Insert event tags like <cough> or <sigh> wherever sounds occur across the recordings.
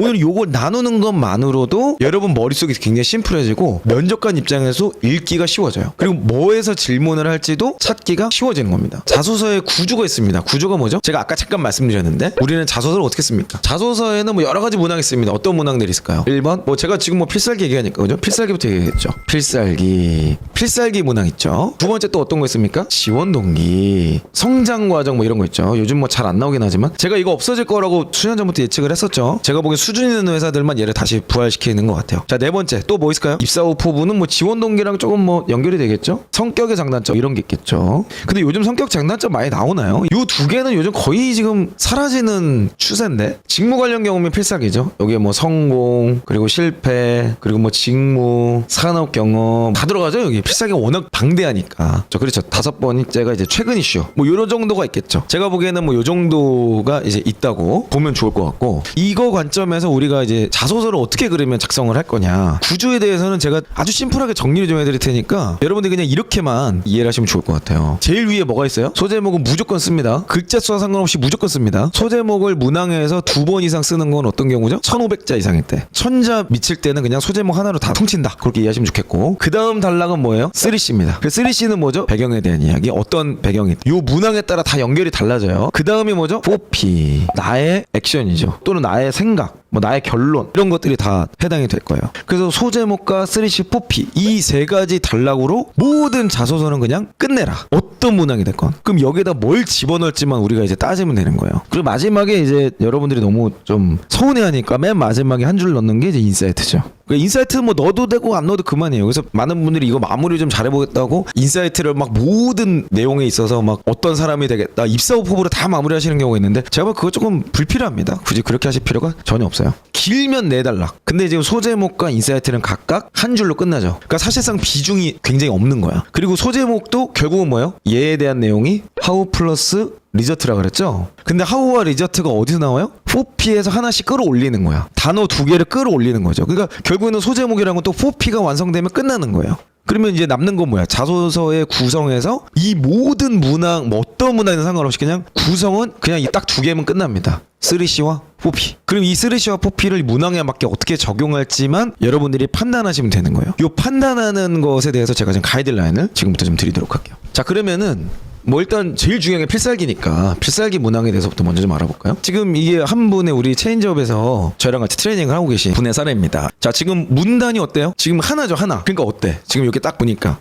오늘 요걸 나누는 것만으로도 여러분 머릿속이 굉장히 심플해지고 면접관 입장에서 읽기가 쉬워져요. 그리고 뭐에서 질문을 할지도 찾기가 쉬워지는 겁니다. 자소서에 구조가 있습니다. 구조가 뭐죠? 제가 아까 잠깐 말씀드렸는데 우리는 자소서를 어떻게 씁니까? 자소서에는 뭐 여러 가지 문항이 있습니다. 어떤 문항들이 있을까요? 1번 뭐 제가 지금 뭐 필살기 얘기하니까 그죠? 필살기부터 얘기했죠. 필살기 필살기 문항 있죠. 두 번째 또 어떤 거 있습니까? 지원 동기 성장 과정 뭐 이런 거 있죠. 요즘 뭐 잘 안 나오긴 하지만 제가 이거 없어질 거라고 수년 전부터 예측을 했었죠. 제가 보기엔 수준 있는 회사들만 얘를 다시 부활시키는 것 같아요. 자 네 번째 또 뭐 있을까요? 입사 후 포부는 뭐 지원 동기랑 조금 뭐 연결이 되겠죠. 성격의 장단점 이런 게 있겠죠. 근데 요즘 성격 장단점 많이 나오나요? 요 두 개는 요즘 거의 지금 사라지는 추세인데 직무 관련 경험이 필살기죠. 여기에 뭐 성공 그리고 실패 그리고 뭐 직무 산업 경험 다 들어가죠 여기 필살기가 워낙 방대하니까 저 그렇죠 다섯 번째가 이제 최근 이슈 뭐 요런 정도가 있겠죠. 제가 보기에는 뭐 요 정도가 이제 있다고 보면 좋을 것 같고 이거 관점에 서 우리가 이제 자소서를 어떻게 그러면 작성을 할 거냐 구조에 대해서는 제가 아주 심플하게 정리를 좀 해드릴 테니까 여러분들 그냥 이렇게만 이해를 하시면 좋을 것 같아요. 제일 위에 뭐가 있어요? 소제목은 무조건 씁니다. 글자 수와 상관없이 무조건 씁니다. 소제목을 문항에서 두 번 이상 쓰는 건 어떤 경우죠? 1500자 이상일 때. 천자 미칠 때는 그냥 소제목 하나로 다 퉁친다. 그렇게 이해하시면 좋겠고. 그 다음 단락은 뭐예요? 3C입니다. 그 3C는 뭐죠? 배경에 대한 이야기. 어떤 배경이. 요 문항에 따라 다 연결이 달라져요. 그 다음이 뭐죠? 4P. 나의 액션이죠. 또는 나의 생각. 뭐 나의 결론 이런 것들이 다 해당이 될 거예요. 그래서 소제목과 3C, 4P 이 세 가지 단락으로 모든 자소서는 그냥 끝내라. 어떤 문항이 됐건. 그럼 여기다 뭘 집어넣을지만 우리가 이제 따지면 되는 거예요. 그리고 마지막에 이제 여러분들이 너무 좀 서운해하니까 맨 마지막에 한 줄 넣는 게 이제 인사이트죠. 그 인사이트 뭐 넣어도 되고 안 넣어도 그만이에요. 그래서 많은 분들이 이거 마무리 좀 잘해보겠다고 인사이트를 막 모든 내용에 있어서 막 어떤 사람이 되겠다 입사 후 포부로 다 마무리하시는 경우가 있는데 제가 볼 그거 조금 불필요합니다. 굳이 그렇게 하실 필요가 전혀 없어요. 길면 네 달락. 근데 지금 소제목과 인사이트는 각각 한 줄로 끝나죠. 그러니까 사실상 비중이 굉장히 없는 거야. 그리고 소제목도 결국은 뭐예요? 얘에 대한 내용이 하우 플러스 리저트라 그랬죠? 근데 하우와 리저트가 어디서 나와요? 4P에서 하나씩 끌어올리는 거야. 단어 두 개를 끌어올리는 거죠. 그러니까 결국에는 소제목이라는 건 또 4P가 완성되면 끝나는 거예요. 그러면 이제 남는 건 뭐야? 자소서의 구성에서 이 모든 문항, 뭐 어떤 문항이든 상관없이 그냥 구성은 그냥 이 딱 두 개면 끝납니다. 3C와 4P. 그럼 이 3C와 4P를 문항에 맞게 어떻게 적용할지만 여러분들이 판단하시면 되는 거예요. 이 판단하는 것에 대해서 제가 지금 가이드라인을 지금부터 좀 드리도록 할게요. 자, 그러면은 뭐 일단 제일 중요한 게 필살기니까 필살기 문항에 대해서부터 먼저 좀 알아볼까요? 지금 이게 한 분의 우리 체인지업에서 저랑 같이 트레이닝을 하고 계신 분의 사례입니다. 자 지금 문단이 어때요? 지금 하나죠 하나. 그러니까 어때? 지금 이렇게 딱 보니까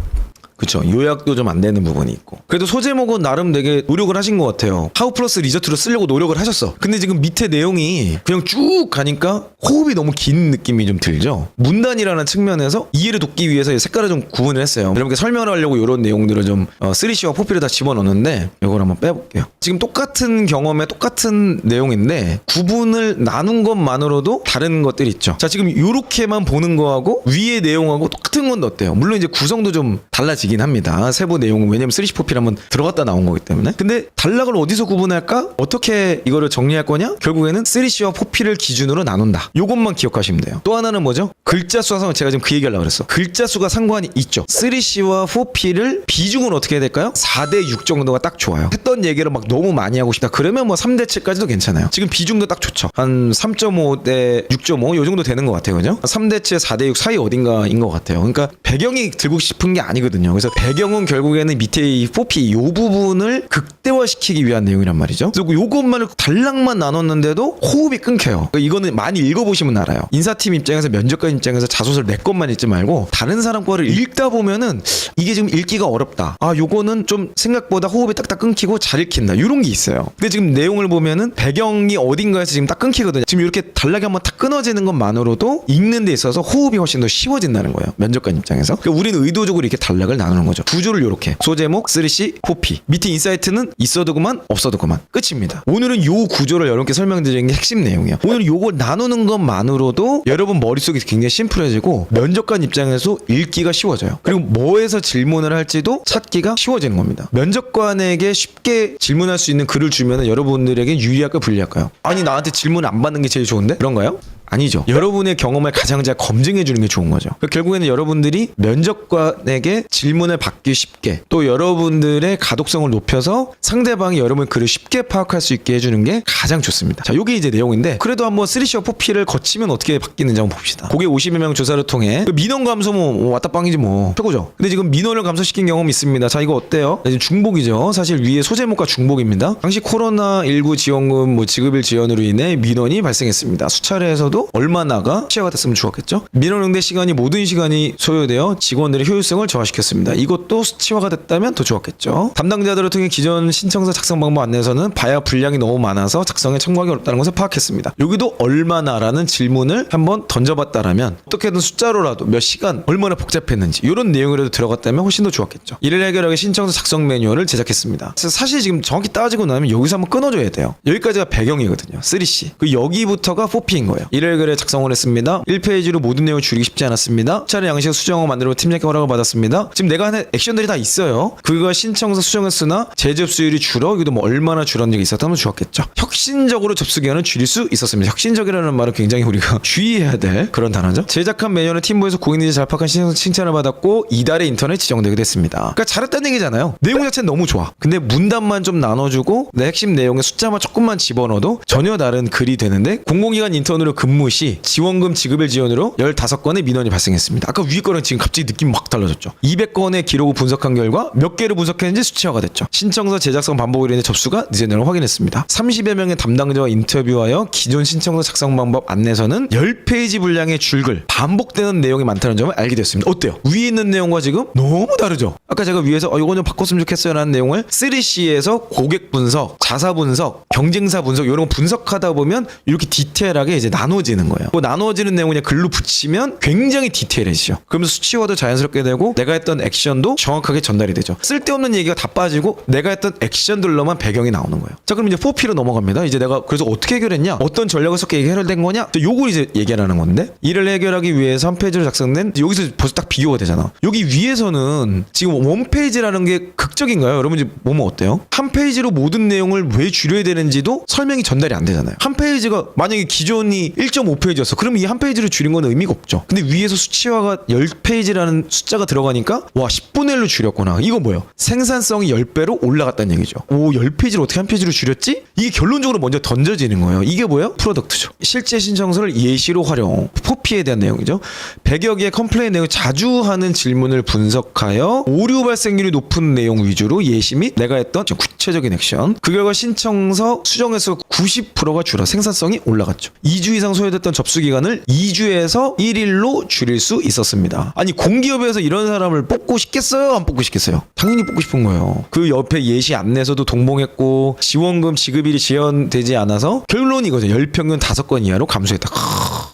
그쵸. 요약도 좀 안 되는 부분이 있고. 그래도 소제목은 나름 되게 노력을 하신 것 같아요. 하우 플러스 리저트로 쓰려고 노력을 하셨어. 근데 지금 밑에 내용이 그냥 쭉 가니까 호흡이 너무 긴 느낌이 좀 들죠? 문단이라는 측면에서 이해를 돕기 위해서 이 색깔을 좀 구분을 했어요. 여러분께 설명을 하려고 이런 내용들을 좀 어, 3C와 4P를 다 집어넣는데 이걸 한번 빼볼게요. 지금 똑같은 경험에 똑같은 내용인데 구분을 나눈 것만으로도 다른 것들이 있죠. 자 지금 요렇게만 보는 거하고 위에 내용하고 똑같은 건 어때요? 물론 이제 구성도 좀 달라지 긴 합니다. 세부 내용은 왜냐면 3C 4P를 한번 들어갔다 나온 거기 때문에. 근데 단락을 어디서 구분할까? 어떻게 이거를 정리할 거냐? 결국에는 3C와 4P를 기준으로 나눈다. 요것만 기억하시면 돼요. 또 하나는 뭐죠? 글자 수와 상관 제가 지금 그 얘기하려고 그랬어. 글자 수가 상관이 있죠. 3C와 4P를 비중은 어떻게 해야 될까요? 4대 6 정도가 딱 좋아요. 했던 얘기를 막 너무 많이 하고 싶다. 그러면 뭐 3대 7까지도 괜찮아요. 지금 비중도 딱 좋죠. 한 3.5대 6.5 요 정도 되는 것 같아요. 그죠? 3대 7 4대 6 사이 어딘가인 것 같아요. 그러니까 배경이 들고 싶은 게 아니거든요 그래서 배경은 결국에는 밑에 이 4P 요 부분을 극대화시키기 위한 내용이란 말이죠. 그리고 요것만을 단락만 나눴는데도 호흡이 끊겨요. 그러니까 이거는 많이 읽어보시면 알아요. 인사팀 입장에서 면접관 입장에서 자소서를 내 것만 읽지 말고 다른 사람 거를 읽다 보면은 이게 지금 읽기가 어렵다. 아 요거는 좀 생각보다 호흡이 딱딱 끊기고 잘 읽힌다. 요런 게 있어요. 근데 지금 내용을 보면은 배경이 어딘가에서 지금 딱 끊기거든요. 지금 이렇게 단락이 한번 딱 끊어지는 것만으로도 읽는 데 있어서 호흡이 훨씬 더 쉬워진다는 거예요. 면접관 입장에서. 그러니까 우리는 의도적으로 이렇게 단락을 나 누는 거죠. 구조를 요렇게. 소제목 3C 4P 밑에 인사이트는 있어도 그만 없어도 그만. 끝입니다. 오늘은 요 구조를 여러분께 설명드리는 게 핵심 내용이에요. 오늘 요걸 나누는 것만으로도 여러분 머릿속이 굉장히 심플해지고 면접관 입장에서 읽기가 쉬워져요. 그리고 뭐에서 질문을 할지도 찾기가 쉬워지는 겁니다. 면접관에게 쉽게 질문할 수 있는 글을 주면 여러분들에게 유리할까요? 불리할까요? 아니 나한테 질문 안 받는 게 제일 좋은데? 그런가요? 아니죠. 여러분의 경험을 가장 잘 검증해 주는 게 좋은 거죠. 그러니까 결국에는 여러분들이 면접관에게 질문을 받기 쉽게 또 여러분들의 가독성을 높여서 상대방이 여러분 글을 쉽게 파악할 수 있게 해주는 게 가장 좋습니다. 자, 요게 이제 내용인데 그래도 한번 3C와 4P를 거치면 어떻게 바뀌는지 한번 봅시다. 고객 50여 명 조사를 통해 그 민원 감소 뭐 왔다 빵이지 뭐 최고죠. 근데 지금 민원을 감소시킨 경험이 있습니다. 자, 이거 어때요? 지금 중복이죠. 사실 위에 소제목과 중복입니다. 당시 코로나19 지원금 뭐 지급일 지연으로 인해 민원이 발생했습니다. 수차례에서도 얼마나가 취하가 됐으면 좋았겠죠. 민원 응대 시간이 모든 시간이 소요되어 직원들의 효율성을 저하시켰습니다. 이것도 수치화가 됐다면 더 좋았겠죠. 담당자들을 통해 기존 신청서 작성 방법 안내서는 봐야 분량이 너무 많아서 작성에 참고하기 어렵다는 것을 파악했습니다. 여기도 얼마나라는 질문을 한번 던져봤다라면 어떻게든 숫자로라도 몇 시간 얼마나 복잡했는지 이런 내용이라도 들어갔다면 훨씬 더 좋았겠죠. 이를 해결하기 신청서 작성 매뉴얼을 제작했습니다. 사실 지금 정확히 따지고 나면 여기서 한번 끊어줘야 돼요. 여기까지가 배경이거든요. 3C. 그 여기부터가 4P인 거예요. 이를 해결해 작성을 했습니다. 1페이지로 모든 내용을 줄이기 쉽지 않았습니다. 차례 양식 수정을 만들고 팀장께 허락을 받았습니다. 지금 내가 하는 액션들이 다 있어요. 그거 신청서 수정했으나 재접수율이 줄어 이것도 뭐 얼마나 줄었는 게 있었다면 좋았겠죠. 혁신적으로 접수 기간을 줄일 수 있었습니다. 혁신적이라는 말은 굉장히 우리가 <laughs> 주의해야 될 그런 단어죠. 제작한 매뉴얼은 팀부에서 고객님들이 잘 파악한 신청서 칭찬을 받았고 이달에 인터넷 지정되게 됐습니다. 그러니까 잘했다는 얘기잖아요. 내용 자체는 너무 좋아. 근데 문단만 좀 나눠주고 내 핵심 내용에 숫자만 조금만 집어넣어도 전혀 다른 글이 되는데 공공기관 인턴으로 근무 시 지원금 지급일 지원으로 15건의 민원이 발생했습니다. 아까 위에 거랑 지금 갑자기 느낌 막 달라졌죠. 200건의 기록을 분석한 결과 몇 개를 분석했는지 수치화가 됐죠. 신청서 제작성 반복으로 인해 접수가 늦은 내용을 확인했습니다. 30여 명의 담당자와 인터뷰하여 기존 신청서 작성 방법 안내서는 10페이지 분량의 줄글 반복되는 내용이 많다는 점을 알게 됐습니다. 어때요? 위에 있는 내용과 지금 너무 다르죠? 아까 제가 위에서 어, 이거 좀 바꿨으면 좋겠어요 라는 내용을 3C에서 고객 분석, 자사 분석, 경쟁사 분석 이런 거 분석하다 보면 이렇게 디테일하게 이제 나눠지 는 거예요. 그 나눠지는 내용 그냥 글로 붙이면 굉장히 디테일해지죠. 그러면서 수치화도 자연스럽게 되고 내가 했던 액션도 정확하게 전달이 되죠. 쓸데없는 얘기가 다 빠지고 내가 했던 액션들로만 배경이 나오는 거예요. 자 그럼 이제 4P로 넘어갑니다. 이제 내가 그래서 어떻게 해결했냐? 어떤 전략을 썼게 해결된 거냐? 자, 요걸 이제 얘기하는 건데 이를 해결하기 위해서 한 페이지로 작성된 여기서 벌써 딱 비교가 되잖아. 여기 위에서는 지금 원 페이지라는 게 극적인가요? 여러분 이제 보면 어때요? 한 페이지로 모든 내용을 왜 줄여야 되는지도 설명이 전달이 안 되잖아요. 한 페이지가 만약에 기존이 1.5페이지였어. 그러면 이 한 페이지를 줄인 건 의미가 없죠. 근데 위에서 수치화가 10페이지라는 숫자가 들어가니까 와 10분의 1로 줄였구나. 이거 뭐예요? 생산성이 10배로 올라갔다는 얘기죠. 오 10페이지를 어떻게 한 페이지로 줄였지? 이게 결론적으로 먼저 던져지는 거예요. 이게 뭐예요? 프로덕트죠. 실제 신청서를 예시로 활용. 포피에 대한 내용이죠. 100여 개의 컴플레인 내용을 자주 하는 질문을 분석하여 오류 발생률이 높은 내용 위주로 예시 및 내가 했던 구체적인 액션. 그 결과 신청서 수정에서 90%가 줄어 생산성이 올라갔죠. 2주 이상 소요 됐던 접수 기간을 2주에서 1일로 줄일 수 있었습니다. 아니 공기업에서 이런 사람을 뽑고 싶겠어요? 안 뽑고 싶겠어요? 당연히 뽑고 싶은 거예요. 그 옆에 예시 안내서도 동봉했고 지원금 지급일이 지연되지 않아서 결론이 이거죠. 10평균 5건 이하로 감소했다.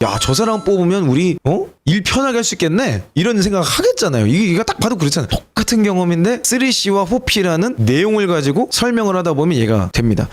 야, 저 사람 뽑으면 우리 어? 일 편하게 할 수 있겠네. 이런 생각 하겠잖아요. 이게 딱 봐도 그렇잖아요. 똑같은 경험인데 3C와 4P라는 내용을 가지고 설명을 하다 보면 얘가 됩니다.